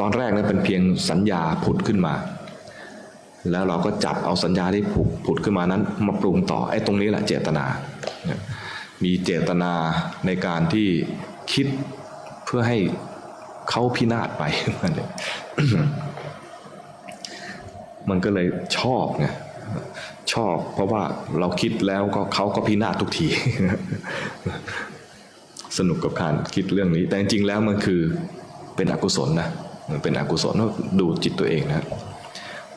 ตอนแรกนั้นเป็นเพียงสัญญาผุดขึ้นมา แล้วเราก็จับเอาสัญญาที่ผุดผุดขึ้นมานั้น มาปรุงต่อไอ้ตรงนี้แหละเจตนา มีเจตนาในการที่คิดเพื่อให้เขาพินาศไป มันก็เลยชอบไงชอบเพราะว่าเราคิดแล้วก็เขาก็พินาศทุกที สนุกกับการคิดเรื่องนี้ แต่จริงๆแล้วมันคือเป็นอกุศลนะ มันเป็นอกุศลดูจิตตัวเองนะ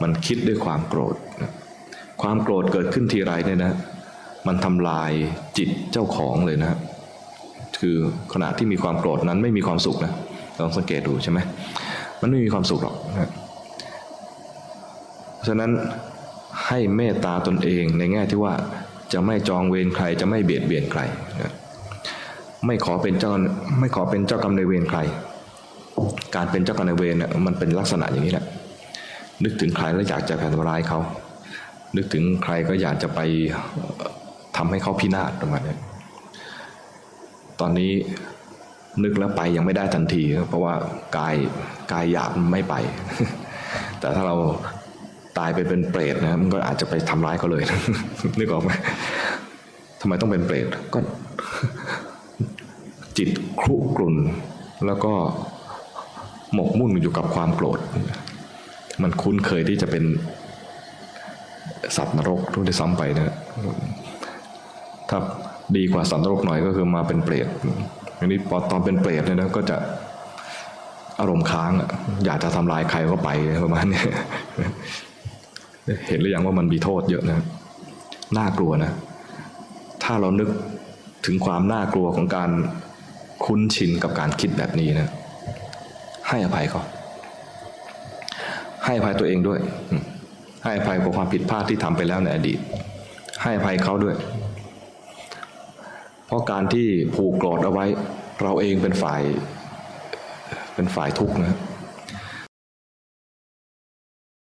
มันคิดด้วยความโกรธนะความโกรธเกิดขึ้นทีไรเนี่ยนะ มันทำลายจิตเจ้าของเลยนะ คือขณะที่มีความโกรธนั้นไม่มีความสุขนะลองสังเกตดูใช่ไหมมันไม่มีความสุขหรอกนะฉะนั้นให้เมตตาตนเองในแง่ที่ว่าจะไม่จองเวรใครจะไม่เบียดเบียนใครนะไม่ขอเป็นเจ้าไม่ขอเป็นเจ้ากรรมในเวรใคร การเป็นเจ้ากรรมนายเวรเนี่ยมันเป็นลักษณะอย่างนี้แหละ นึกถึงใครแล้วอยากจะทำร้ายเขา นึกถึงใครก็อยากจะไปทำให้เขาพินาศประมาณนี้ตอนนี้นึกแล้วไปยังไม่ได้ทันที เพราะว่ากายกายหยาบไม่ไป แต่ถ้าเราตายไปเป็นเปรตนะมันก็อาจจะไปทำร้ายเขาเลย นึกออกไหมทำไมต้องเป็นเปรตก็จิตครุกรุ่นแล้วก็ หมกมุ่นอยู่กับความโกรธ มันคุ้นเคยที่จะเป็นสัตว์นรกทุกที่ซ้ำไปนะถ้าดีกว่าสัตว์นรกหน่อยก็คือมาเป็นเปรตอันนี้พอตอนเป็นเปรตเนี่ยนะก็จะอารมณ์ค้างอยากจะทำลายใครก็ไปประมาณเนี้ยเห็นหรือยังว่ามันมีโทษเยอะนะน่ากลัวนะ ถ้าเรานึกถึงความน่ากลัวของการคุ้นชินกับการคิดแบบนี้นะ ให้อภัยเขาให้อภัยตัวเองด้วย ให้อภัยกับความผิดพลาดที่ทำไปแล้วในอดีต ให้อภัยเขาด้วย เพราะการที่ผูกโกรธเอาไว้ เราเองเป็นฝ่าย เป็นฝ่ายทุกข์นะ